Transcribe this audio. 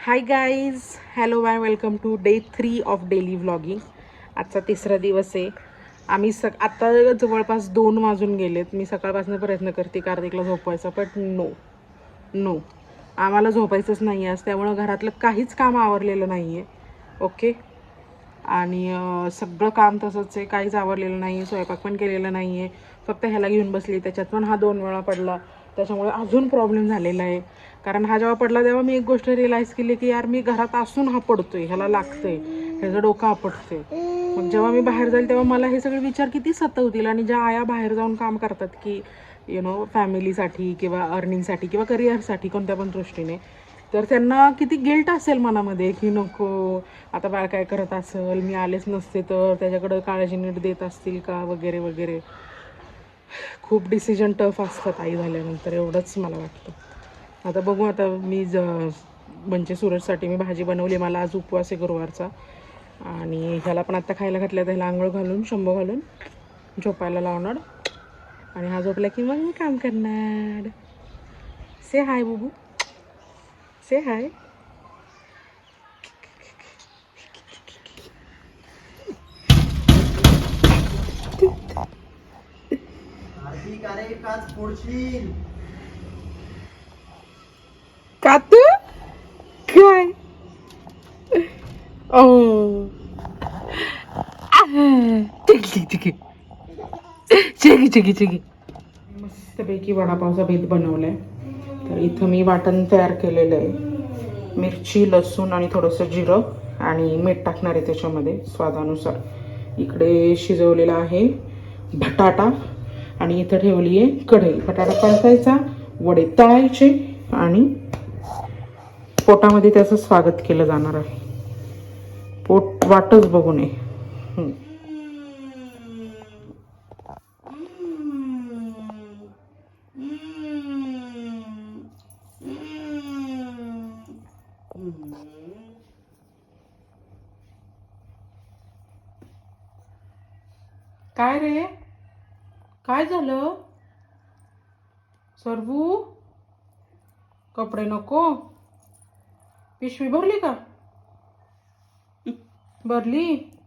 Hi guys hello bye welcome to day three of daily vlogging आजचा तिसरा दिवस आहे. आम्ही सक आत्ता जवळपास दोन वाजून गेलेत. मी सकाळपासून प्रयत्न करते कार्तिकला झोपायचा बट नो नो आम्हाला झोपायचंच नाही आहे त्यामुळं घरातलं काहीच काम आवरलेलं नाही आहे ओके आणि सगळं काम तसंच आहे. काहीच आवडलेलं नाही आहे स्वयंपाक पण केलेला नाही आहे फक्त ह्याला घेऊन बसली. त्याच्यात पण हा दोन वेळा पडला. त्याच्यामुळे अजून प्रॉब्लेम झालेला आहे. कारण हा जेव्हा पडला तेव्हा मी एक गोष्ट रिअलाईज केली की यार मी घरात असून हा पडतोय. ह्याला लागतंय. ह्याचं डोकं आपटते मग जेव्हा मी बाहेर जाईल तेव्हा मला हे सगळे विचार किती सतवतील? आणि ज्या आया बाहेर जाऊन काम करतात की यु नो फॅमिलीसाठी किंवा अर्निंगसाठी किंवा करिअरसाठी कोणत्या पण दृष्टीने तर त्यांना किती गिल्ट असेल मनामध्ये की नको आता बाळ काय करत असेल मी आलेच नसते तर त्याच्याकडं काळजी नीट देत असतील का वगैरे वगैरे. खूप डिसिजन टफ असतात आई झाल्यानंतर एवढंच मला वाटतं. आता बघू आता मी ज म्हणजे सूरजसाठी मी भाजी बनवली मला आज उपवास आहे गुरुवारचा. आणि ह्याला पण आत्ता खायला घातल्या त्याला आंघोळ घालून शंभो घालून झोपायला लावणार. आणि हा झोपला की मग मी काम करणार. से हाय बुबू. Say hi. हार्दिक अरे कात काय ओ चिकी चिकी ठीक चिकी चिकी चिकी मस्तपैकी वडापावचा भीत बनवलाय. तर इथं मी वाटण तयार केलेलं आहे. मिरची लसूण आणि थोडंसं जिरं आणि मीठ टाकणार आहे त्याच्यामध्ये स्वादानुसार. इकडे शिजवलेला आहे बटाटा आणि इथं ठेवली आहे कढई. बटाटा परतायचा वडे तळायचे आणि पोटामध्ये त्याचं स्वागत केलं जाणार आहे. पोट वाटच बघू नये. काय रे? काय झालं? सर्वू? कपडे नको. पिशवी भरली का? भरली?